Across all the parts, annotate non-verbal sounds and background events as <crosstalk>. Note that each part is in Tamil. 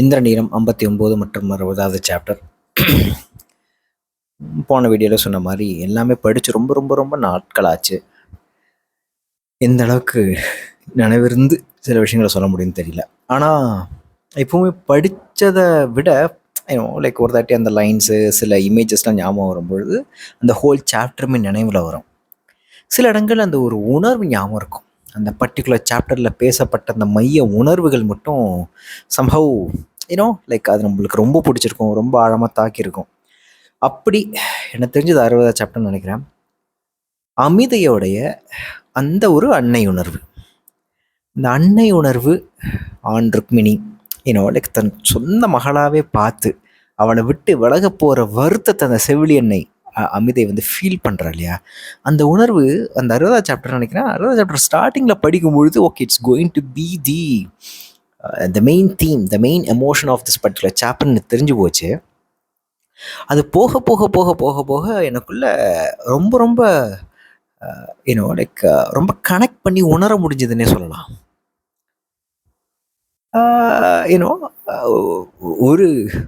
இந்திர நீரம் ஐம்பத்தி ஒம்பது மற்றும் அறுபதாவது சாப்டர் போன வீடியோவில் சொன்ன மாதிரி எல்லாமே படித்து ரொம்ப ரொம்ப ரொம்ப நாட்கள் ஆச்சு எந்த அளவுக்கு நினைவிருந்து சில விஷயங்களை சொல்ல முடியும்னு தெரியல. ஆனால் எப்பவுமே படித்ததை விட லைக் ஒரு தாட்டி அந்த லைன்ஸு சில இமேஜஸ்லாம் ஞாபகம் வரும்பொழுது அந்த ஹோல் சாப்டருமே நினைவில் வரும். சில இடங்கள் அந்த ஒரு உணர்வு ஞாபகம் இருக்கும். அந்த பர்டிகுலர் சாப்டரில் பேசப்பட்ட அந்த மைய உணர்வுகள் மட்டும் சம்ஹவ் ஏன்னோ லைக் அது நம்மளுக்கு ரொம்ப பிடிச்சிருக்கும் ரொம்ப ஆழமாக தாக்கியிருக்கும். அப்படி எனக்கு தெரிஞ்சது அறுபதாவது சாப்டர்னு நினைக்கிறேன். அமிதையோடைய அந்த ஒரு அன்னை உணர்வு. இந்த அன்னை உணர்வு ஆண் ருக்மிணி ஏன்னோ லைக் தன் சொந்த மகளாகவே பார்த்து அவனை விட்டு விலக போகிற வருத்தத்தை அந்த செவிலியன்னை அமிதை வந்து ஃபீல் பண்ணுறா இல்லையா? அந்த உணர்வு அந்த அறுபதாவது சாப்டர் நினைக்கிறேன். அறுபதாவது சாப்டர் ஸ்டார்டிங்கில் படிக்கும் பொழுது okay it's going to be the the main theme the main emotion of this particular சாப்டர்னு தெரிஞ்சு போச்சு. அது போக போக போக போக போக எனக்குள்ள ரொம்ப ரொம்ப யூனோ லைக் ரொம்ப கனெக்ட் பண்ணி உணர முடிஞ்சதுன்னே சொல்லலாம். யூனோ ஒரு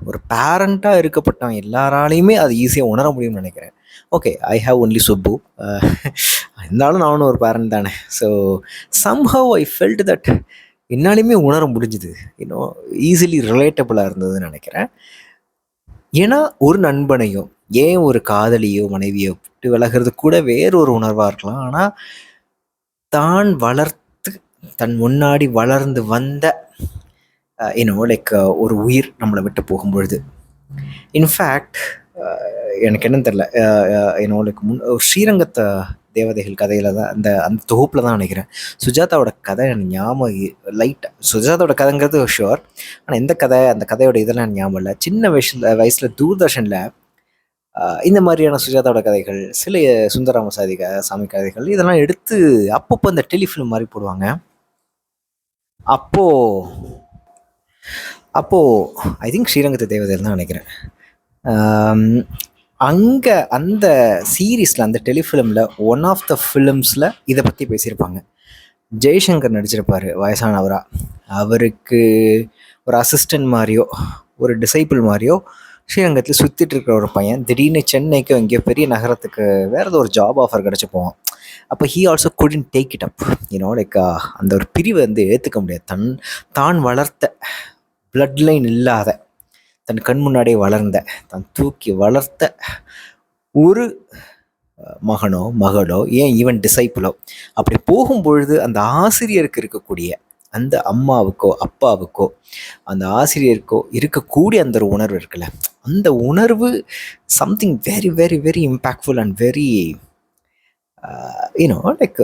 ஒரு பேரண்ட்டாக இருக்கப்பட்டவன் எல்லாராலையுமே அது ஈஸியாக உணர முடியும்னு நினைக்கிறேன். Okay I have only Subbu இருந்தாலும் நானும் ஒரு பேரண்ட் தானே. So somehow I felt that என்னாலையுமே உணர முடிஞ்சுது. இன்னும் ஈஸிலி ரிலேட்டபுளாக இருந்ததுன்னு நினைக்கிறேன். ஏன்னா ஒரு நண்பனையோ ஏன் ஒரு காதலியோ மனைவியோ விட்டு விலகிறது கூட வேறொரு உணர்வாக இருக்கலாம். ஆனால் தான் வளர்த்து தன் முன்னாடி வளர்ந்து வந்த இன்னும் லைக் ஒரு உயிர் நம்மளை விட்டு போகும்பொழுது. இன்ஃபேக்ட் எனக்கு என்னன்னு தெரில என்னோட லைக் முன் ஒரு ஸ்ரீரங்கத்தை தேவதைகள் கதையில் தான் அந்த அந்த தொகுப்பில் தான் நினைக்கிறேன். சுஜாதாவோட கதை எனக்கு ஞாபகம் லைட்டாக சுஜாதாவோட கதைங்கிறது ஷுவர் ஆனால் எந்த கதை அந்த கதையோட இதெல்லாம் ஞாபகம் இல்லை. சின்ன வயசில் வயசில் தூர்தர்ஷனில் இந்த மாதிரியான சுஜாதாவோட கதைகள் சில சுந்தராம சாதி சாமி கதைகள் இதெல்லாம் எடுத்து அப்பப்போ இந்த டெலிஃபிலிம் மாதிரி போடுவாங்க. அப்போ அப்போது ஐ திங்க் ஸ்ரீரங்கத்து தேவதையில் தான் நினைக்கிறேன். அங்கே அந்த சீரீஸில் அந்த டெலிஃபிலிமில் ஒன் ஆஃப் த ஃபிலிம்ஸில் இதை பற்றி பேசியிருப்பாங்க. ஜெய்சங்கர் நடிச்சிருப்பார் வயசானவராக அவருக்கு ஒரு அசிஸ்டன்ட் மாதிரியோ ஒரு டிசைபிள் மாதிரியோ ஸ்ரீரங்கத்தில் சுற்றிட்டு இருக்கிற ஒரு பையன் திடீர்னு சென்னைக்கு எங்கேயோ பெரிய நகரத்துக்கு வேறு ஏதோ ஒரு ஜாப் ஆஃபர் கிடச்சி போவான். அப்போ he also couldn't take it up you know like அந்த ஒரு பிரிவை வந்து ஏற்றுக்க முடியாது. தன் தான் வளர்த்த பிளட் லைன் இல்லாத தன் கண் முன்னாடியே வளர்ந்த தன் தூக்கி வளர்த்த ஒரு மகனோ மகளோ ஏன் ஈவன் டிசைப்பிளோ அப்படி போகும்பொழுது அந்த ஆசிரியருக்கு இருக்கக்கூடிய அந்த அம்மாவுக்கோ அப்பாவுக்கோ அந்த ஆசிரியருக்கோ இருக்கக்கூடிய அந்த ஒரு உணர்வு இருக்குல்ல அந்த உணர்வு something very very very impactful and very you know like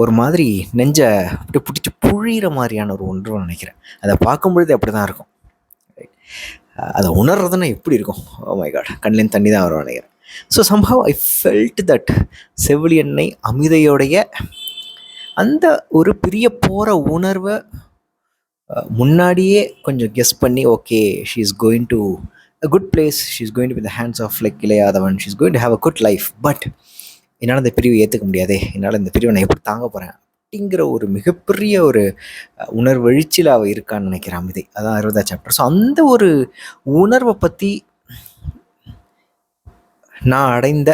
ஒரு மாதிரி நெஞ்ச அப்படி பிடிச்சி புழிகிற மாதிரியான ஒரு ஒன்று நினைக்கிறேன். அதை பார்க்கும்பொழுது அப்படி தான் இருக்கும் uh, அதை உணர்றதுன்னா எப்படி இருக்கும்? Oh ஓ மை காட் கண்ணிலேருந்து தண்ணி தான் வரும் நினைக்கிறேன். So somehow I felt that செவிலியன்னை அமிதையோடைய அந்த ஒரு பிரிய போகிற உணர்வை uh, முன்னாடியே கொஞ்சம் கெஸ் பண்ணி okay she is going to a good place she is going to the hands of like Ilaiyadavan. She is going to have a good life but என்னால் இந்த பிரிவை ஏற்றுக்க முடியாதே. என்னால் இந்த பிரிவை நான் எப்படி தாங்க போகிறேன் அப்படிங்கிற ஒரு மிகப்பெரிய ஒரு உணர்வெழுச்சியில் அவள் இருக்கான்னு நினைக்கிறான் அமிதை. அதான் அறுபதா சாப்டர் ஸோ அந்த ஒரு உணர்வை பற்றி நான் அடைந்த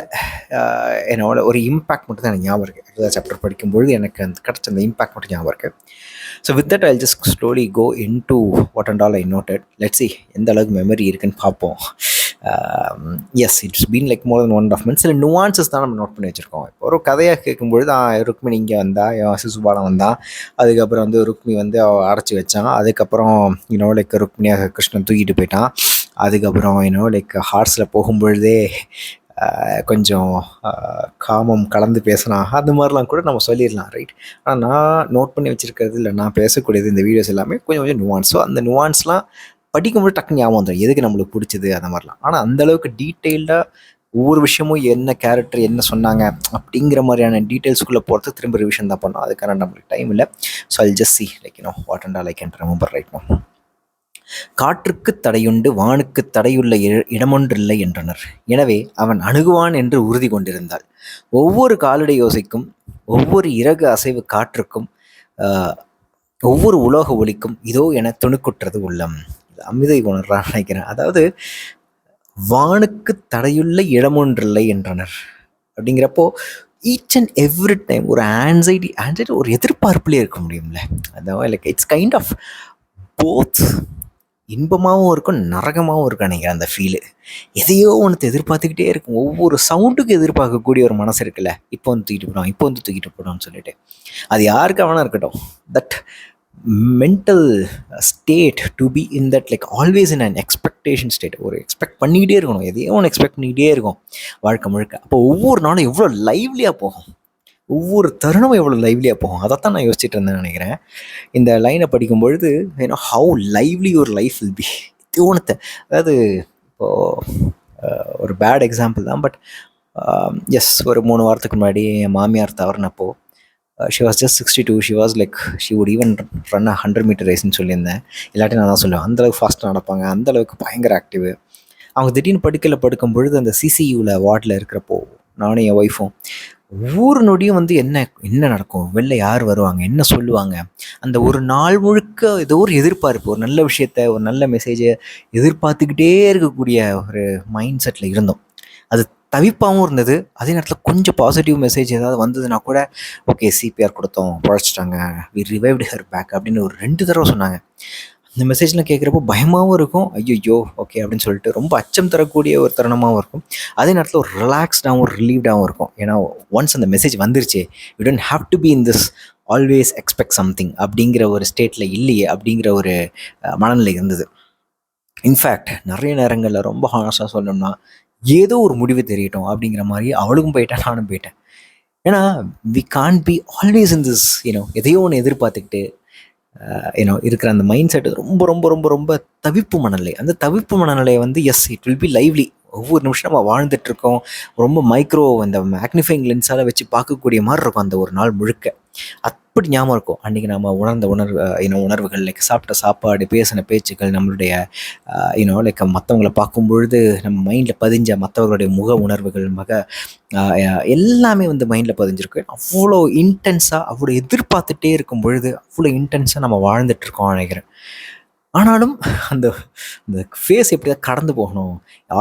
என்னோட ஒரு இம்பேக்ட் மட்டும் தான் எனக்கு ஞாபகம் இருக்குது அறுபதா சாப்டர் படிக்கும்பொழுது எனக்கு அந்த கிடச்ச அந்த இம்பேக்ட் மட்டும் ஞாபகம் இருக்குது so with that I just slowly go in to what and all I noted let see எந்த அளவுக்கு மெமரி இருக்குன்னு பார்ப்போம். Yes it's been like more than one of months சில நுவான்சஸ் தான் நம்ம நோட் பண்ணி வச்சுருக்கோம். இப்போ ஒரு கதையாக கேட்கும்பொழுது தான் ருக்மிணி இங்கே வந்தா என் சிசுபாலம் வந்தான் அதுக்கப்புறம் வந்து ருக்மி வந்து அவள் அடைச்சி வச்சான். அதுக்கப்புறம் யூனோ லைக் ருக்மிணியாக கிருஷ்ணன் தூக்கிட்டு போயிட்டான். அதுக்கப்புறம் யூனோ லைக் ஹார்ஸில் போகும்பொழுதே கொஞ்சம் காமம் கலந்து பேசினா அது மாதிரிலாம் கூட நம்ம சொல்லிடலாம் ரைட் ஆனால் நான் நோட் பண்ணி வச்சுருக்கிறது இல்லை நான் பேசக்கூடியது இந்த வீடியோஸ் எல்லாமே கொஞ்சம் கொஞ்சம் நுவான்ஸ் ஸோ அந்த நுவான்ஸ்லாம் படிக்கும்போது டக்குன்னு ஞாபகம் வந்துடும் எதுக்கு நம்மளுக்கு பிடிச்சது? அந்த மாதிரிலாம். ஆனால் அந்தளவுக்கு டீட்டெயில்டாக ஒவ்வொரு விஷயமும் என்ன கேரக்டர் என்ன சொன்னாங்க அப்படிங்கிற மாதிரியான டீட்டெயில்ஸ்குள்ளே போகிறது திரும்ப ரிவிஷன் தான் பண்ணோம். அதுக்கான நம்மளுக்கு டைம் இல்லை. So I just see like you know what and all I can remember right no காற்றுக்கு தடையுண்டு வானுக்கு தடையுள்ள இடமொன்றில்லை என்றனர். எனவே அவன் அணுகுவான் என்று உறுதி கொண்டிருந்தாள். ஒவ்வொரு காலடி யோசைக்கும் ஒவ்வொரு இறகு அசைவு காற்றுக்கும் ஒவ்வொரு உலோக ஒளிக்கும் இதோ என துணுக்குற்றது உள்ளம். அமிதை உணர்றான்னு நினைக்கிறேன். அதாவது வானுக்கு தடையுள்ள இடமொன்றில்லை என்றனர். அப்படிங்கிறப்போ ஈச் அண்ட் எவ்ரி டைம் ஒரு ஆன்சைட்டி ஆன்சைட்டி ஒரு எதிர்பார்ப்புலேயே இருக்க முடியும்ல. அதாவது like it's kind of both இன்பமாகவும் இருக்கும் நரகமாகவும் இருக்கும் நினைக்கிறேன் அந்த ஃபீலு எதையோ ஒன்று எதிர்பார்த்துக்கிட்டே இருக்கும். ஒவ்வொரு சவுண்டுக்கும் எதிர்பார்க்கக்கூடிய ஒரு மனசு இருக்குல்ல? இப்போ வந்து தூக்கிட்டு போடும் இப்போ வந்து தூக்கிட்டு போகிறோம்னு சொல்லிட்டு. அது யாருக்கு வேணா இருக்கட்டும். That mental state to be in that like always in an expectation state ஒரு எக்ஸ்பெக்ட் பண்ணிக்கிட்டே இருக்கணும். எதையோ ஒன்று எக்ஸ்பெக்ட் பண்ணிக்கிட்டே இருக்கும் வாழ்க்கை முழுக்க. அப்போ ஒவ்வொரு நாளும் எவ்வளோ லைவ்லியாக போகும். ஒவ்வொரு தருணமும் எவ்வளோ லைவ்லியாக போகும். அதை தான் நான் யோசிச்சுட்டு இருந்தேன் நினைக்கிறேன். இந்த லைனை படிக்கும் பொழுது ஏன்னா ஹவு லைவ்லி ஒரு லைஃப் வில் பி தோணத்தை அதாவது இப்போது ஒரு பேட் எக்ஸாம்பிள் தான் பட் எஸ் um, ஒரு மூணு வாரத்துக்கு முன்னாடி என் மாமியார் தவறினப்போ she was just sixty two she was like she would even run a hundred meter ரேஸ்ன்னு சொல்லியிருந்தேன். இல்லாட்டி நான் தான் சொல்லுவேன். அந்தளவுக்கு ஃபாஸ்ட்டாக நடப்பாங்க. அந்தளவுக்கு பயங்கர ஆக்டிவ் அவங்க திடீர்னு படுக்கையில் படுக்கும் பொழுது அந்த சிசியூவில் வார்டில் இருக்கிறப்போ நானும் என் ஒய்ஃபும் ஒவ்வொரு நொடியும் வந்து என்ன என்ன நடக்கும்? வெளில யார் வருவாங்க? என்ன சொல்லுவாங்க? அந்த ஒரு நாள் முழுக்க ஏதோ ஒரு எதிர்பார்ப்பு ஒரு நல்ல விஷயத்த ஒரு நல்ல மெசேஜை எதிர்பார்த்துக்கிட்டே இருக்கக்கூடிய ஒரு மைண்ட் செட்டில் இருந்தோம். அது தவிப்பாகவும் இருந்தது. அதே நேரத்தில் கொஞ்சம் பாசிட்டிவ் மெசேஜ் ஏதாவது வந்ததுன்னா கூட ஓகே சிபிஆர் கொடுத்தோம் பழச்சிட்டாங்க. வி ரிவைவ்டு ஹர் பேக் அப்படின்னு ஒரு ரெண்டு தடவை சொன்னாங்க. இந்த மெசேஜ்லாம் கேட்குறப்போ பயமாகவும் இருக்கும். ஐயோ ஓகே அப்படின்னு சொல்லிட்டு ரொம்ப அச்சம் தரக்கூடிய ஒரு தருணமாகவும் இருக்கும். அதே நேரத்தில் ஒரு ரிலாக்ஸ்டாகவும் ரிலீவ்டாகவும் இருக்கும். ஏன்னா ஒன்ஸ் அந்த மெசேஜ் வந்துருச்சு we don't have to be in this always expect something அப்படிங்கிற ஒரு ஸ்டேட்டில் இல்லையே அப்படிங்கிற ஒரு மனநிலை இருந்தது. இன்ஃபேக்ட் நிறைய நேரங்களில் ரொம்ப ஹானஸ்டாக சொல்லணும்னா ஏதோ ஒரு முடிவு தெரியட்டும் அப்படிங்கிற மாதிரி அவளுக்கும் போயிட்டேன் நானும் போயிட்டேன். ஏன்னா we can't be always in this you know எதையோ ஒன்று எதிர்பார்த்துக்கிட்டு ஏன்னோ இருக்கிற அந்த மைண்ட் செட் ரொம்ப ரொம்ப ரொம்ப ரொம்ப தவிப்பு மனநிலை. அந்த தவிப்பு மனநிலையை வந்து yes it will be lively ஒவ்வொரு நிமிஷம் நம்ம வாழ்ந்துட்டுருக்கோம் ரொம்ப மைக்ரோ அந்த மேக்னிஃபைங் லென்ஸால் வச்சு பார்க்கக்கூடிய மாதிரி இருக்கும் அந்த ஒரு நாள் முழுக்க. அப்படி ஞாபகம் இருக்கும். அன்றைக்கி நம்ம உணர்ந்த உணர்வு இன உணர்வுகள் லைக் சாப்பிட்ட சாப்பாடு பேசின பேச்சுக்கள் நம்மளுடைய இன்னும் லைக் மற்றவங்கள பார்க்கும் பொழுது நம்ம மைண்டில் பதிஞ்ச மற்றவர்களுடைய முக உணர்வுகள் மக எல்லாமே வந்து மைண்டில் பதிஞ்சிருக்கு. அவ்வளோ இன்டென்ஸாக அவ்வளோ எதிர்பார்த்துட்டே இருக்கும் பொழுது அவ்வளோ இன்டென்ஸாக நம்ம வாழ்ந்துட்டுருக்கோம் நினைக்கிறேன். ஆனாலும் அந்த அந்த ஃபேஸ் எப்படியா கடந்து போகணும்.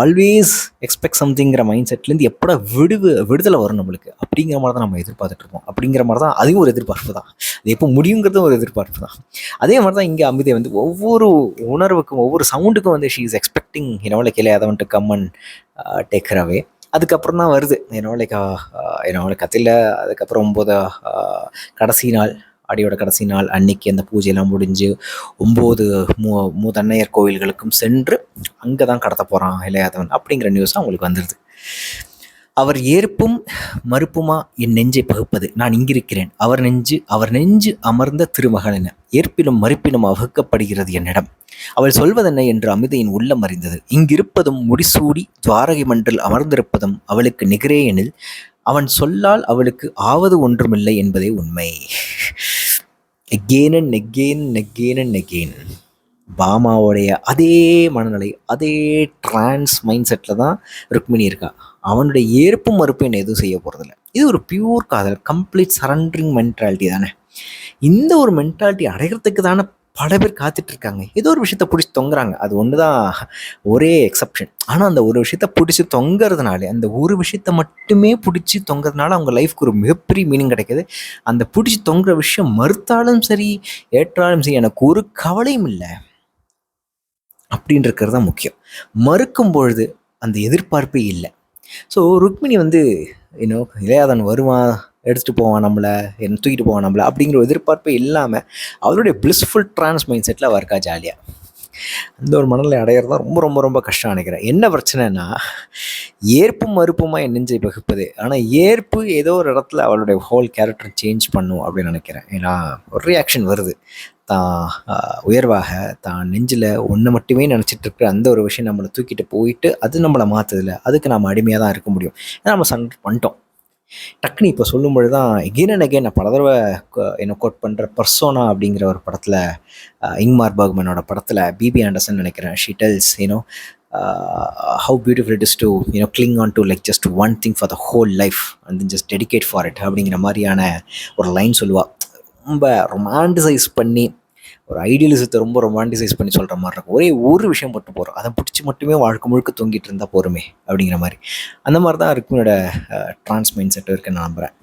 ஆல்வேஸ் எக்ஸ்பெக்ட் சம்திங்கிற மைண்ட் செட்லேருந்து எப்படா விடுவு விடுதலை வரும் நம்மளுக்கு? அப்படிங்கிற மாதிரி தான் நம்ம எதிர்பார்த்துட்டு இருக்கோம் அப்படிங்கிற மாதிரி தான் அதுவும் ஒரு எதிர்பார்ப்பு தான். அது எப்போ முடியுங்கிறதும் ஒரு எதிர்பார்ப்பு தான். அதே மாதிரி தான் இங்கே அமிதை வந்து ஒவ்வொரு உணர்வுக்கும் ஒவ்வொரு சவுண்டுக்கும் வந்து ஷீ இஸ் எக்ஸ்பெக்டிங் என்னோட கிளை அதை வந்துட்டு கம்மன் டேக்கரவே அதுக்கப்புறம் தான் வருது. என்னோட லைக் என்னோட கதையில் அதுக்கப்புறம் ஒம்பது uh, கடைசி நாள். அடியோட கடைசி நாள் அன்னைக்கு அந்த பூஜையெல்லாம் முடிஞ்சு ஒம்பது மூ மூதன்னையர் கோவில்களுக்கும் சென்று அங்கே தான் கடத்த போகிறான் இளையாதவன் அப்படிங்கிற நியூஸ் அவங்களுக்கு வந்துடுது அவர் ஏற்பும் மறுப்புமா என் நெஞ்சை பகுப்பது? நான் இங்கிருக்கிறேன். அவர் நெஞ்சு அவர் நெஞ்சு அமர்ந்த திருமகன் என. ஏற்பிலும் மறுப்பிலும் வகுக்கப்படுகிறது என்னிடம். அவள் சொல்வதென்ன என்று அமிதையின் உள்ளம் அறிந்தது. இங்கிருப்பதும் முடிசூடி துவாரகை மன்றில் அமர்ந்திருப்பதும் அவளுக்கு நிகரே எனில் அவன் சொல்லால் அவளுக்கு ஆவது ஒன்றுமில்லை என்பதே உண்மை. Again and again again and again பாமாவுடைய அதே மனநிலை அதே ட்ரான்ஸ் மைண்ட் செட்டில் தான் ருக்மிணி இருக்கா. அவனுடைய ஏற்பு மறுப்பு என்ன எதுவும் செய்ய போகிறதில்ல இது ஒரு பியூர் காதல் கம்ப்ளீட் சரண்டரிங் மென்டாலிட்டி தானே. இந்த ஒரு மென்டாலிட்டி அடைகிறதுக்கு தானே பல பேர் காத்துட்ருக்காங்க. ஏதோ ஒரு விஷயத்த பிடிச்சி தொங்குறாங்க. அது ஒன்று தான் ஒரே எக்ஸப்ஷன் ஆனால் அந்த ஒரு விஷயத்த பிடிச்சி தொங்குறதுனால அந்த ஒரு விஷயத்த மட்டுமே பிடிச்சி தொங்குறதுனால அவங்க லைஃப்க்கு ஒரு மிகப்பெரிய மீனிங் கிடைக்கிது. அந்த பிடிச்சி தொங்குற விஷயம் மறுத்தாலும் சரி ஏற்றாலும் சரி எனக்கு ஒரு கவலையும் இல்லை. அப்படின்றது தான் முக்கியம். மறுக்கும் பொழுது அந்த எதிர்பார்ப்பே இல்லை. ஸோ ருக்மிணி வந்து இன்னும் இளையாதன் வருவான் எடுத்துகிட்டு போவான் நம்மளை என்ன தூக்கிட்டு போவான் நம்மளை அப்படிங்கிற எதிர்பார்ப்பு எதிர்பார்ப்பே இல்லாமல் அவருடைய பிளிஸ்ஃபுல் ட்ரான்ஸ் மைண்ட் செட்டில் அவ இருக்கா ஜாலியாக அந்த ஒரு மனநிலை அடையிறது தான் ரொம்ப ரொம்ப ரொம்ப கஷ்டம் நினைக்கிறேன். என்ன பிரச்சனைனா ஏற்பும் மறுப்புமாக என் நெஞ்சை வகுப்பது? ஆனால் ஏற்பு ஏதோ ஒரு இடத்துல அவளுடைய ஹோல் கேரக்டர் சேஞ்ச் பண்ணும் அப்படின்னு நினைக்கிறேன். ஏன்னா ஒரு ரியாக்ஷன் வருது. தான் உயர்வாக தான் நெஞ்சில் ஒன்று மட்டுமே நினச்சிட்டு இருக்கிற அந்த ஒரு விஷயம் நம்மளை தூக்கிட்டு போயிட்டு அது நம்மளை மாற்றுதில்ல அதுக்கு நம்ம அடிமையாக தான் இருக்க முடியும். ஏன்னா நம்ம சன் பண்ணிட்டோம். டக்குனு இப்போ சொல்லும்பொழுது தான் எகெயின் அண்ட் எகெயின் நான் பல தடவை என்ன கோட் பண்ணுற பர்சோனா அப்படிங்கிற ஒரு படத்தில் இங்மார் பர்க்மனோட படத்தில் பிபி ஆண்டர்சன் நினைக்கிறேன். She tells you know how beautiful it is to you know cling on to like just one thing for the whole life and just dedicate for it அப்படிங்கிற மாதிரியான ஒரு லைன் சொல்லுவாள் ரொம்ப ரொமான்டிசைஸ் பண்ணி ஒரு ஐடியலிசத்தை ரொம்ப ரொமான்டிசைஸ் பண்ணி சொல்கிற மாதிரி இருக்கும். ஒரே ஒரு விஷயம் மட்டும் போகிறோம் அதை பிடிச்சி மட்டுமே வாழ்க்கை முழுக்க தொங்கிட்டு இருந்தால் போருமே அப்படிங்கிற மாதிரி. அந்த மாதிரி தான் ருக்மியோட ட்ரான்ஸ் மைண்ட் செட்டு இருக்குன்னு நான் நம்புகிறேன்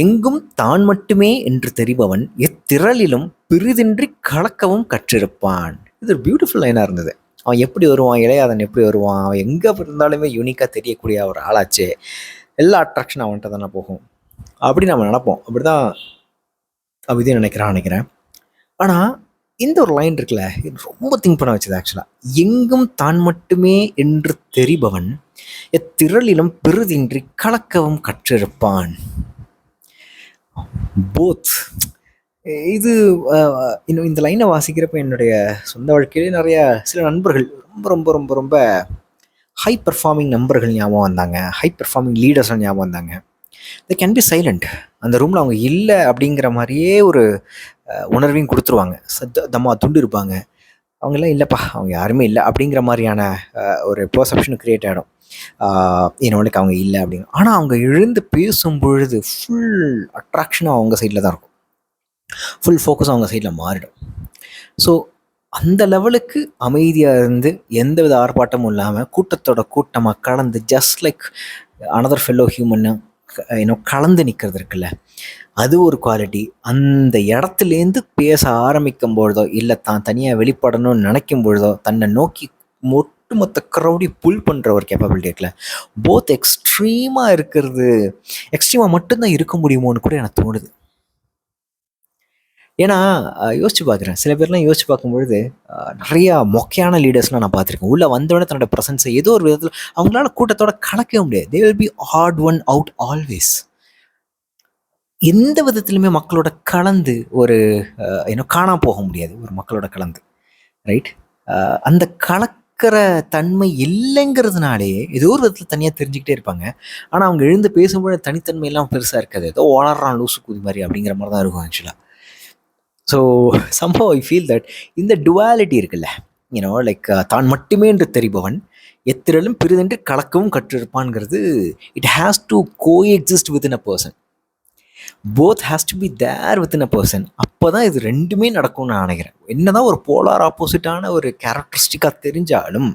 எங்கும் தான் மட்டுமே என்று தெரிபவன் எத்திரளிலும் பிரிதின்றி கலக்கவும் கற்றிருப்பான். இது ஒரு பியூட்டிஃபுல் லைனாக இருந்தது. அவன் எப்படி வருவான்? இளையாதன் எப்படி வருவான்? அவன் எங்கே இருந்தாலுமே யூனிக்காக தெரியக்கூடிய ஒரு ஆளாச்சே. எல்லா அட்ராக்ஷன் அவன்கிட்ட தானே போகும். அப்படி நம்ம நினப்போம். அப்படி தான் அபிதியும் நினைக்கிறான் நினைக்கிறேன். ஆனால் இந்த ஒரு லைன் இருக்குல்ல இது ரொம்ப திங்க் பண்ண வச்சது ஆக்சுவலாக எங்கும் தான் மட்டுமே என்று தெரிபவன் எத்திரளிலும் பெரிதின்றி கலக்கவும் கற்றிருப்பான். போத் இது இன்னும் இந்த லைனை வாசிக்கிறப்ப என்னுடைய சொந்த வாழ்க்கையிலே நிறைய சில நண்பர்கள் ரொம்ப ரொம்ப ரொம்ப ரொம்ப ஹை பர்ஃபார்மிங் நண்பர்கள் ஞாபகம் வந்தாங்க. ஹை பெர்ஃபார்மிங் லீடர்ஸ்லாம் ஞாபகம் வந்தாங்க. த கேன் பி சைலண்ட் அந்த ரூமில் அவங்க இல்லை அப்படிங்கிற மாதிரியே ஒரு உணர்வையும் கொடுத்துருவாங்க. சத்த தம்மா துண்டு இருப்பாங்க. அவங்கெல்லாம் இல்லைப்பா அவங்க யாருமே இல்லை அப்படிங்கிற மாதிரியான ஒரு பர்செப்ஷன் க்ரியேட் ஆகிடும் என்னோடக்கு அவங்க இல்லை அப்படிங்க ஆனால் அவங்க எழுந்து பேசும் பொழுது ஃபுல் அட்ராக்ஷனும் அவங்க சைடில் தான் இருக்கும். ஃபுல் ஃபோக்கஸ் அவங்க சைடில் மாறிடும். ஸோ அந்த லெவலுக்கு அமைதியாக இருந்து எந்தவித ஆர்ப்பாட்டமும் இல்லாமல் கூட்டத்தோட கூட்டமாக கலந்து ஜஸ்ட் லைக் அனதர் ஃபெல்லோ ஹியூமன்னு இன்னும் கலந்து நிற்கிறது இருக்குல்ல. அது ஒரு குவாலிட்டி அந்த இடத்துலேருந்து பேச ஆரம்பிக்கும் பொழுதோ இல்லை தான் தனியாக வெளிப்படணும்னு நினைக்கும் பொழுதோ தன்னை நோக்கி ஒட்டுமொத்த க்ரௌடி புல் பண்ணுற ஒரு கேப்பபிலிட்டி இருக்குல்ல. போத் எக்ஸ்ட்ரீமாக இருக்கிறது எக்ஸ்ட்ரீமாக மட்டும்தான் இருக்க முடியுமோன்னு கூட எனக்கு தோணுது. ஏன்னா யோசிச்சு பார்க்குறேன் சில பேர்லாம் யோசிச்சு பார்க்கும்பொழுது நிறையா மொக்கையான லீடர்ஸ்லாம் நான் பார்த்துருக்கேன். உள்ளே வந்தவொடனே தன்னோட ப்ரெசன்ஸை ஏதோ ஒரு விதத்தில் அவங்களால கூட்டத்தோட கலக்கவே முடியாது. They will be odd one out always எந்த விதத்துலையுமே மக்களோட கலந்து ஒரு ஏன்னோ காணாமல் போக முடியாது. ஒரு மக்களோட கலந்து. ரைட் அந்த கலக்கிற தன்மை இல்லைங்கிறதுனாலே ஏதோ ஒரு விதத்தில் தனியாக தெரிஞ்சுக்கிட்டே இருப்பாங்க. ஆனால் அவங்க எழுந்து பேசும்போது தனித்தன்மையெல்லாம் பெருசாக இருக்காது. ஏதோ வளர்றான் லூசு குதி மாதிரி அப்படிங்கிற மாதிரி தான் இருக்கும் ஆக்சுவலாக ஸோ சம்பவம் ஐ ஃபீல் தட் இந்த டுவாலிட்டி இருக்குல்ல யூனோ லைக் uh, தான் மட்டுமே என்று தெரிபவன் எத்திரலும் பெரிதென்று கலக்கவும் கற்றிருப்பான்ங்கிறது it has to coexist within a person both has to be there within a person அப்போ தான் இது ரெண்டுமே நடக்கும்னு நான் நினைக்கிறேன். என்ன தான் ஒரு போலார் ஆப்போசிட்டான ஒரு கேரக்டரிஸ்டிக்காக தெரிஞ்சாலும்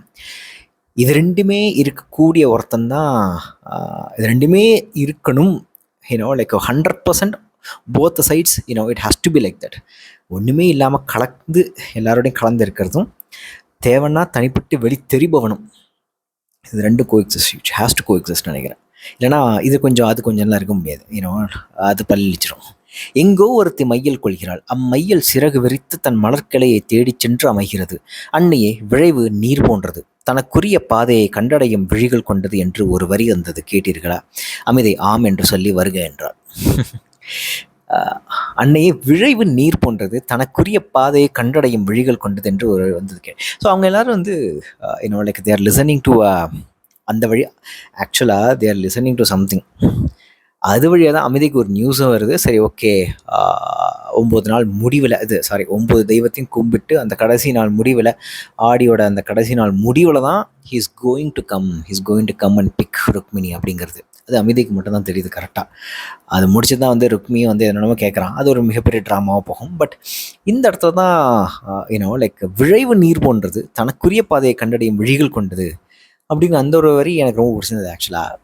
இது ரெண்டுமே இருக்கக்கூடிய ஒருத்தன் தான் இது ரெண்டுமே இருக்கணும் you know like hundred percent both sides you know it has to be like that ஒன்றுமே இல்லாமல் கலந்து எல்லாரோடையும் கலந்து இருக்கிறதும் தேவைன்னா தனிப்பட்டு வெளி தெரிபவனும் இது ரெண்டு coexist it has to coexist நினைக்கிறேன். இல்லைனா இது கொஞ்சம் அது கொஞ்சம்லாம் இருக்க முடியாது. யூனோ அது பல்லிச்சிடும் எங்கோ ஒருத்தி மையல் கொள்கிறாள். அம்மையல் சிறகு விரித்து தன் மலர்கிளையை தேடிச் சென்று அமைகிறது. அன்னையே விழைவு நீர் போன்றது. தனக்குரிய பாதையை கண்டடையும் விழிகள் கொண்டது என்று ஒரு வரி வந்தது. கேட்டீர்களா? அமிதை ஆம் என்று சொல்லி வருக என்றார் <laughs> அன்னையே விழைவு நீர் போன்றது தனக்குரிய பாதையை கண்டடையும் விழிகள் கொண்டது என்று ஒரு வந்தது ஸோ அவங்க எல்லாரும் வந்து இன்னும் லைக் தேர் லிசனிங் டு அந்த வழி ஆக்சுவலாக தேர் லிசனிங் டு சம்திங் அது வழியாக தான் அமைதிக்கு ஒரு நியூஸும் வருது. சரி ஓகே ஒம்பது நாள் முடிவில் இது சாரி ஒம்பது தெய்வத்தையும் கும்பிட்டு அந்த கடைசி நாள் முடிவில் ஆடியோட அந்த கடைசி நாள் முடிவில் தான் he's going to come he's going to come and pick Rukmini அப்படிங்கிறது. அது அமைதிக்கு மட்டும்தான் தெரியுது கரெக்டாக அது முடிச்சு தான் வந்து ருக்மியும் வந்து என்னென்னமோ கேட்குறான் அது ஒரு மிகப்பெரிய ட்ராமாவாக போகும். பட் இந்த இடத்துல தான் ஏன்னோ லைக் விழைவு நீர் போன்றது தனக்குரிய பாதையை கண்டடையும் விழிகள் கொண்டது அப்படிங்கிற அந்த ஒரு வரி எனக்கு ரொம்ப பிடிச்சிருந்தது ஆக்சுவலாக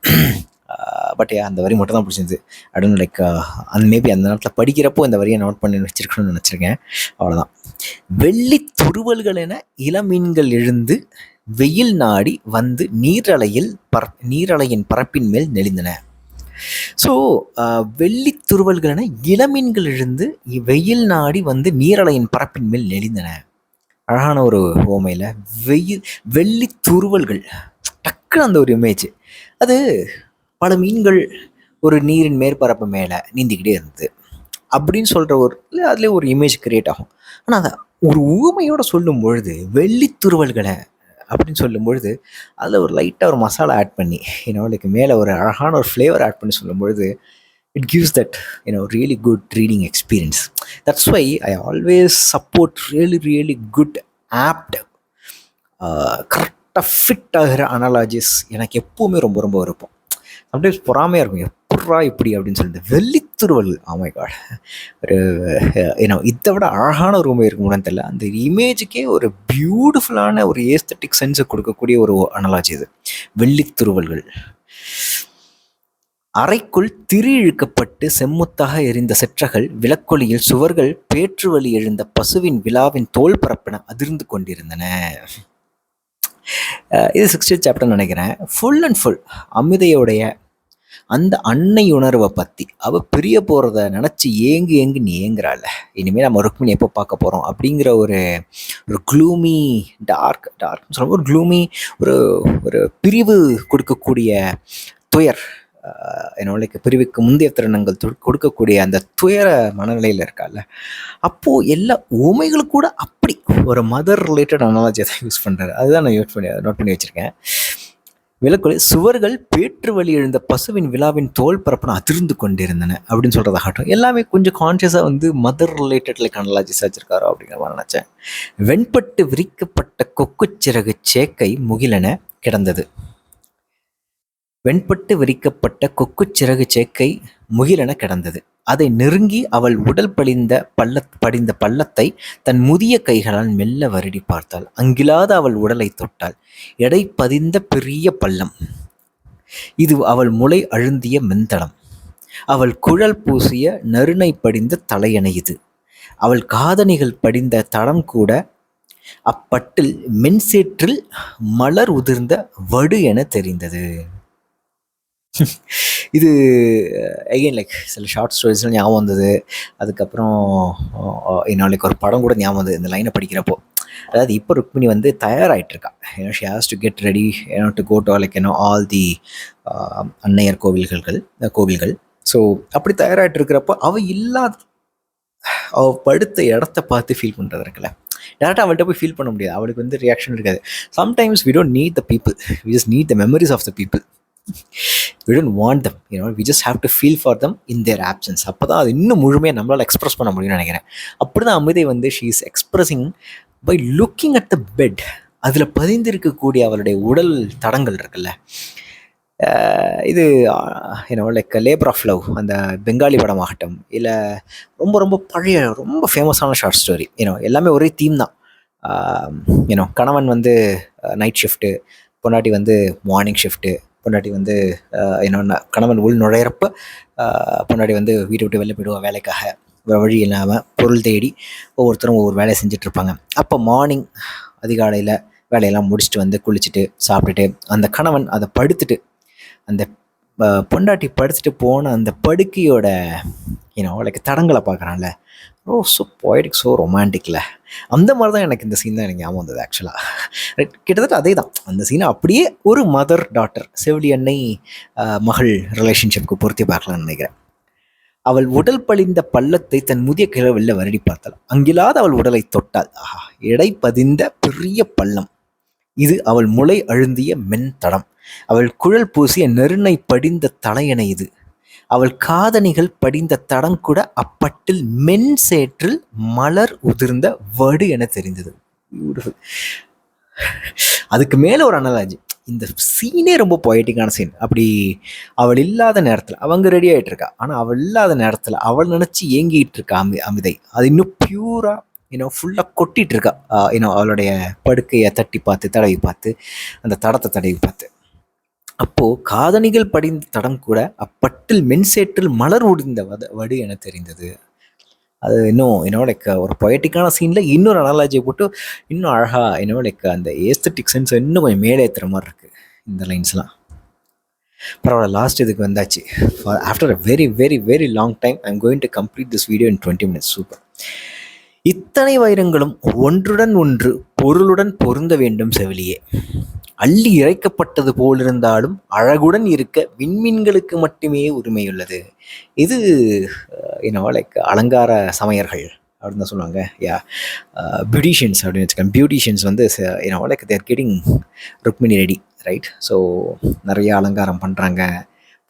பட் அந்த வரி மட்டும் தான் பிடிச்சிருந்தது அப்படின்னு லைக் அந்த மேபி அந்த நேரத்தில் படிக்கிறப்போ இந்த வரியை நோட் பண்ணி வச்சிருக்கணும்னு நினச்சிருக்கேன். அவ்வளோதான் வெள்ளி துருவல்கள் என இளமீன்கள் எழுந்து வெயில் நாடி வந்து நீரலையில் பர நீரலையின் பரப்பின் மேல் நெளிந்தன. ஸோ வெள்ளி துருவல்கள் இளமீன்கள் இருந்து வெயில் நாடி வந்து நீரலையின் பரப்பின் மேல் நெளிந்தன. அழகான ஒரு ஓமையில் வெயில் வெள்ளி துருவல்கள். டக்குன்னு அந்த ஒரு இமேஜ் அது பல மீன்கள் ஒரு நீரின் மேற்பரப்பு மேலே நீந்திக்கிட்டே இருந்தது. அப்படின்னு சொல்கிற ஒரு அதுலேயே ஒரு இமேஜ் கிரியேட் ஆகும். ஆனால் அதை ஒரு ஊமையோடு சொல்லும் பொழுது வெள்ளி துருவல்களை அப்படின்னு சொல்லும்பொழுது அதில் ஒரு லைட்டாக ஒரு மசாலா ஆட் பண்ணி யூனோ லைக் மேலே ஒரு அழகான ஒரு ஃப்ளேவர் ஆட் பண்ணி சொல்லும்பொழுது it gives that you know really good reading experience that's why I always support really really good apt கரெக்டாக ஃபிட் ஆகிற அனாலஜிஸ் எனக்கு எப்போவுமே ரொம்ப ரொம்ப விருப்பம். சம்டைம்ஸ் பொறாமையாக இருக்கும். எப்பட்றா இப்படி? அப்படின்னு சொல்லிட்டு. வெள்ளித்துருவல். Oh ஆமை காட் ஒரு ஏன்னா இதை விட அழகான ஒரு உண்மை இருக்கும் தெரியல. அந்த இமேஜுக்கே ஒரு பியூட்டிஃபுல்லான ஒரு ஏஸ்தட்டிக் சென்ஸை கொடுக்கக்கூடிய ஒரு அனலாஜி இது. வெள்ளித்துருவல்கள். அறைக்குள் திரி இழுக்கப்பட்டு செம்முத்தாக எரிந்த செற்றகள் விளக்கொலியில் சுவர்கள் பேற்று வழி எழுந்த பசுவின் விழாவின் தோல் பரப்பென அதிர்ந்து கொண்டிருந்தன. இது சிக்ஸ்டி சாப்டர் நினைக்கிறேன். ஃபுல் அண்ட் ஃபுல் அமிதையோடைய அந்த அன்னை உணர்வை பற்றி அவள் பிரிய போகிறத நினச்சி ஏங்கு ஏங்கு நீ ஏங்குறாள். இனிமேல் நம்ம ருக்மிணி எப்போ பார்க்க போகிறோம் அப்படிங்கிற ஒரு ஒரு க்ளூமி டார்க் டார்க்னு சொல்லுவோம் ஒரு க்ளூமி ஒரு ஒரு பிரிவு கொடுக்கக்கூடிய துயர். என்னோட பிரிவுக்கு முந்தைய தருணங்கள் கொடுக்கக்கூடிய அந்த துயர மனநிலையில் இருக்கால அப்போது எல்லா உமைகளும் கூட அப்படி ஒரு மதர் ரிலேட்டட் அனாலஜி தான் யூஸ் பண்ணுறாரு அதுதான் நான் யூஸ் பண்ணி நோட் பண்ணி வச்சுருக்கேன். விளக்குலை சுவர்கள் பேற்று வழி எழுந்த பசுவின் விழாவின் தோல் பரப்பன அதிர்ந்து கொண்டிருந்தன அப்படின்னு சொல்கிறதாகட்டும் எல்லாமே கொஞ்சம் கான்ஷியஸாக வந்து மதர் ரிலேட்டட் லைக் அனலாஜிஸ் வச்சிருக்காரோ அப்படிங்கிற மாதிரி நினச்சேன். வெண்பட்டு விரிக்கப்பட்ட கொக்குச் சிறகு சேக்கை முகிலென கிடந்தது. வெண்பட்டு விரிக்கப்பட்ட கொக்குச் சிறகு சேக்கை முகிலென கிடந்தது. அதை நெருங்கி அவள் உடல் படிந்த பள்ள படிந்த பள்ளத்தை தன் முதிய கைகளால் மெல்ல வருடி பார்த்தாள். அங்கிலாத அவள் உடலை தொட்டாள். எடை பதிந்த பெரிய பள்ளம். இது அவள் முளை அழுந்திய மெந்தளம். அவள் குழல் பூசிய நறுணை படிந்த தலையணை இது. அவள் காதணிகள் படிந்த தடம் கூட அப்பட்டில் மென்சேற்றில் மலர் உதிர்ந்த வடு என தெரிந்தது. இது எகைன் லைக் சில ஷார்ட் ஸ்டோரிஸ்லாம் ஞாபகம் வந்தது. அதுக்கப்புறம் நாளைக்கு ஒரு படம் கூட ஞாபகம் வந்தது. இந்த லைனை படிக்கிறப்போ. அதாவது இப்போ ருக்மிணி வந்து தயாராகிட்டு இருக்கா ஏன்னா she has to get ready ஏன்னா டு கோ டு லைக் ஏன்னோ ஆல் தி அன்னையர் கோவில்கள் கோவில்கள். ஸோ அப்படி தயாராகிட்டு இருக்கிறப்போ அவள் இல்லாத அவள் படுத்த இடத்த பார்த்து ஃபீல் பண்ணுறது இருக்குல்ல. டேரெக்டாக அவள்கிட்ட போய் ஃபீல் பண்ண முடியாது. அவளுக்கு வந்து ரியாக்ஷன் இருக்காது. Sometimes we don't need the people we just need the memories of the people we don't want them you know we just have to feel for them in their absence அப்போ தான் அது இன்னும் முழுமையாக நம்மளால் எக்ஸ்ப்ரெஸ் பண்ண முடியும்னு நினைக்கிறேன். அப்படி தான் அமிதை வந்து she is expressing by looking at the bed அதில் பதிந்திருக்கக்கூடிய அவளுடைய உடல் தடங்கள் இருக்குல்ல. இது என்ன லைக் லேபர் ஆஃப் லவ் அந்த பெங்காலி படமாகட்டும் இல்லை ரொம்ப ரொம்ப பழைய ரொம்ப ஃபேமஸான ஷார்ட் ஸ்டோரி ஏன்னோ எல்லாமே ஒரே தீம் தான். ஏன்னோ கணவன் வந்து நைட் ஷிஃப்ட்டு பொண்டாட்டி வந்து மார்னிங் ஷிஃப்ட்டு பொண்டாட்டி வந்து என்னென்ன கணவன் உள் நுழையிறப்ப பொண்டாட்டி வந்து வீட்டை விட்டு வெளில போயிடுவா வேலைக்காக. வேறு வழி இல்லாமல் பொருள் தேடி ஒவ்வொருத்தரும் ஒவ்வொரு வேலையை செஞ்சிட்ருப்பாங்க. அப்போ மார்னிங் அதிகாலையில் வேலையெல்லாம் முடிச்சுட்டு வந்து குளிச்சுட்டு சாப்பிட்டுட்டு அந்த கணவன் அதை படுத்துட்டு அந்த பொண்டாட்டி படுத்துட்டு போன அந்த படுக்கையோட ஏன்னா அவளுக்கு தடங்களை பார்க்குறான்ல ஓ ஸோ பாய்டிக் ஸோ ரொமான்டிக்கில் அந்த மாதிரி தான் எனக்கு இந்த சீன் தான் எனக்கு ஞாபகம் வந்தது ஆக்சுவலாக ரைட் கிட்டத்தட்ட அதே தான் அந்த சீனை அப்படியே ஒரு மதர் டாட்டர் செவிலி அன்னை மகள் ரிலேஷன்ஷிப்க்கு பொருத்தி பார்க்கலாம்னு நினைக்கிறேன். அவள் உடல் பழிந்த பள்ளத்தை தன் முதிய கிழ வருடி பார்த்தாள். அங்கில்லாத அவள் உடலை தொட்டாள். ஆஹா எடை பதிந்த பெரிய பள்ளம். இது அவள் முளை அழுந்திய மென் தடம் அவள் குழல் பூசிய நெருணை படிந்த தலையணை இது. அவள் காதணிகள் படிந்த தடம் கூட அப்பட்டில் மென் சேற்றில் மலர் உதிர்ந்த வடு என தெரிந்தது. பியூட்டிஃபுல் அதுக்கு மேலே ஒரு அனலாஜி இந்த சீனே ரொம்ப பொயட்டிக்கான சீன் அப்படி அவள் இல்லாத நேரத்தில் அவங்க ரெடி ஆகிட்டு இருக்கா. ஆனால் அவள் இல்லாத நேரத்தில் அவள் நினச்சி ஏங்கிட்டு இருக்கா அமி அமிதை. அது இன்னும் பியூராக இன்னும் ஃபுல்லாக கொட்டிகிட்டு இருக்கா. இன்னும் அவளுடைய படுக்கையை தட்டி பார்த்து தடவி பார்த்து அந்த தடத்தை தடவி பார்த்து. அப்போது காதணிகள் படிந்த தடம் கூட அப்பட்டில் மென்சேற்றில் மலர் உடிந்த வத வடு என தெரிந்தது. அது இன்னும் என்னோட லைக் ஒரு பொயட்டிக்கான சீனில் இன்னொரு அனாலஜியை போட்டு இன்னும் அழகாக என்னோட லைக் அந்த ஏஸ்தட்டிக் சென்ஸ் இன்னும் கொஞ்சம் மேலே ஏற்றுற மாதிரி இருக்குது இந்த லைன்ஸ்லாம் பரவாயில்ல லாஸ்ட் இதுக்கு வந்தாச்சு. After a very very very long time I am going to complete this video in twenty minutes super இத்தனை வைரங்களும் ஒன்றுடன் ஒன்று பொருளுடன் பொருந்த வேண்டும் செவிலியே. அள்ளி இறைக்கப்பட்டது போலிருந்தாலும் அழகுடன் இருக்க விண்மீன்களுக்கு மட்டுமே உரிமையுள்ளது. இது என்ன லைக் அலங்கார சமையர்கள் அப்படின்னு தான் சொல்லுவாங்க. யா பியூட்டிஷியன்ஸ் அப்படின்னு வச்சுக்கோங்க. பியூட்டிஷியன்ஸ் வந்து என்ன like they're getting Rukmini ready right so நிறைய அலங்காரம் பண்ணுறாங்க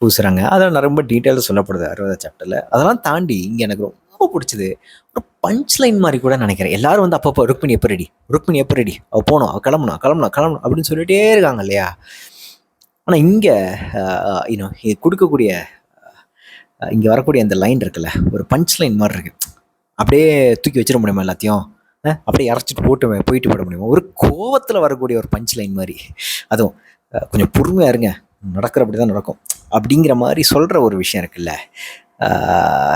பூசுகிறாங்க அதெல்லாம் ரொம்ப டீட்டெயிலாக சொல்லப்படுது அறுபதாம் சாப்டரில் அதெல்லாம் தாண்டி இங்கே எனக்கு ரொம்ப பிடிச்சது. ஒரு பஞ்ச் லைன் மாதிரி கூட நினைக்கிறேன். எல்லாரும் வந்து அப்பப்போ ருக்மிணி எப்போ ரெடி ருக்மிணி எப்போ ரெடி அவள் போனோம் அவள் கிளம்பணும் கிளம்பணும் கிளம்பணும் அப்படின்னு சொல்லிகிட்டே இருக்காங்க இல்லையா? ஆனால் இங்கே யூனோ கொடுக்கக்கூடிய இங்கே வரக்கூடிய அந்த லைன் இருக்குல்ல ஒரு பஞ்ச் லைன் மாதிரி இருக்குது அப்படியே தூக்கி வச்சிட முடியுமா எல்லாத்தையும்? அப்படியே இறச்சிட்டு போட்டு போயிட்டு போட முடியுமா? ஒரு கோவத்தில் வரக்கூடிய ஒரு பஞ்ச் லைன் மாதிரி. அதுவும் கொஞ்சம் பொறுமையாக இருங்க. நடக்கிற அப்படி தான் நடக்கும். அப்படிங்கிற மாதிரி சொல்கிற ஒரு விஷயம் இருக்குல்ல.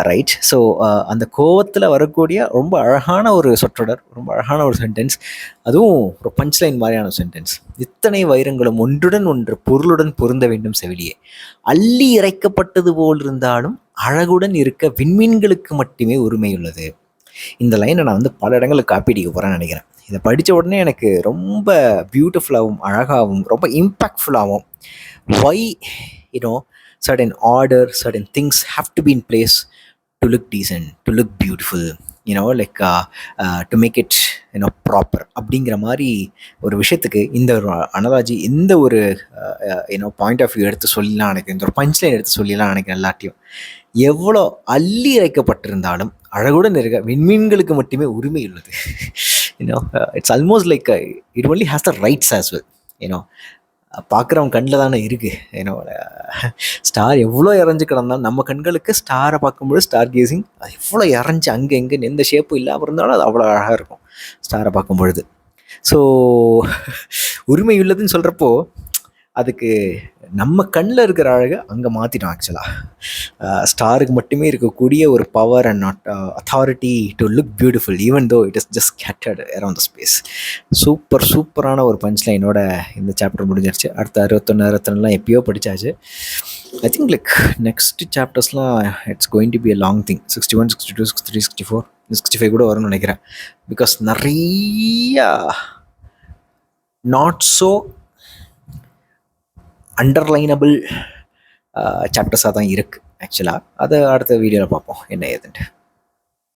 ரைட் ஸோ அந்த கோவத்தில் வரக்கூடிய ரொம்ப அழகான ஒரு சொற்றொடர் ரொம்ப அழகான ஒரு சென்டென்ஸ் அதுவும் ஒரு பஞ்ச் லைன் மாதிரியான சென்டென்ஸ் இத்தனை வைரங்களும் ஒன்றுடன் ஒன்று பொருளுடன் பொருந்த வேண்டும் செவிலியே. அள்ளி இறைக்கப்பட்டது போல் இருந்தாலும் அழகுடன் இருக்க விண்மீன்களுக்கு மட்டுமே உரிமை உள்ளது. இந்த லைனை நான் வந்து பல இடங்களில் காப்பி அடிக்க போகிறேன்னு நினைக்கிறேன். இதை படித்த உடனே எனக்கு ரொம்ப பியூட்டிஃபுல்லாகவும் அழகாகவும் ரொம்ப இம்பேக்ட்ஃபுல்லாகவும் why you know certain order certain things have to be in place to look decent to look beautiful you know like to make it you know proper அப்படிங்கிற மாதிரி ஒரு விஷயத்துக்கு இந்த ஒரு அனலாஜி இந்த ஒரு யூனோ பாயிண்ட் ஆஃப் வியூ எடுத்து சொல்லலாம் நினைக்கிறேன். இந்த ஒரு பஞ்ச் லைன் எடுத்து சொல்லலாம் நினைக்கிறேன் எல்லாத்தையும் எவ்வளோ அள்ளி இறைக்கப்பட்டிருந்தாலும் அழகுடன் இருக்க விண்மீன்களுக்கு மட்டுமே உரிமை உள்ளது. You know it's almost like it only has the rights as well you know பார்க்குறவன் கண்ணில் தானே இருக்குது ஏன்னோ ஸ்டார் uh, எவ்வளோ இறஞ்சு கிடந்தாலும் நம்ம கண்களுக்கு ஸ்டாரை பார்க்கும்போது ஸ்டார் கேசிங் அது எவ்வளோ இறஞ்சி அங்கே எங்கே எந்த ஷேப்பும் இல்லாமல் இருந்தாலும் அது அவ்வளோ அழகாக இருக்கும் ஸ்டாரை பார்க்கும் பொழுது ஸோ <laughs> உரிமை உள்ளதுன்னு சொல்கிறப்போ அதுக்கு நம்ம கண்ணில் இருக்கிற அழகை அங்கே மாற்றிட்டோம் ஆக்சுவலாக ஸ்டாருக்கு மட்டுமே இருக்கக்கூடிய ஒரு power and not authority to look beautiful even though it is just gated around the space super சூப்பரான ஒரு பஞ்ச் லைனோட இந்த சாப்டர் முடிஞ்சிருச்சு. அடுத்த அறுபத்தொன்று அறுபத்தொன்னுலாம் எப்பயோ படித்தாச்சு I think like next சாப்டர்ஸ்லாம் it's going to be a long thing sixty one sixty two sixty three sixty four sixty five கூட வரும்னு நினைக்கிறேன். பிகாஸ் நிறையா நாட் ஸோ அண்டர்லைனபிள் சாப்டர்ஸாக தான் இருக்குது ஆக்சுவலாக அதை அடுத்த வீடியோவில் பார்ப்போம். என்ன ஏதுன்ட்டு.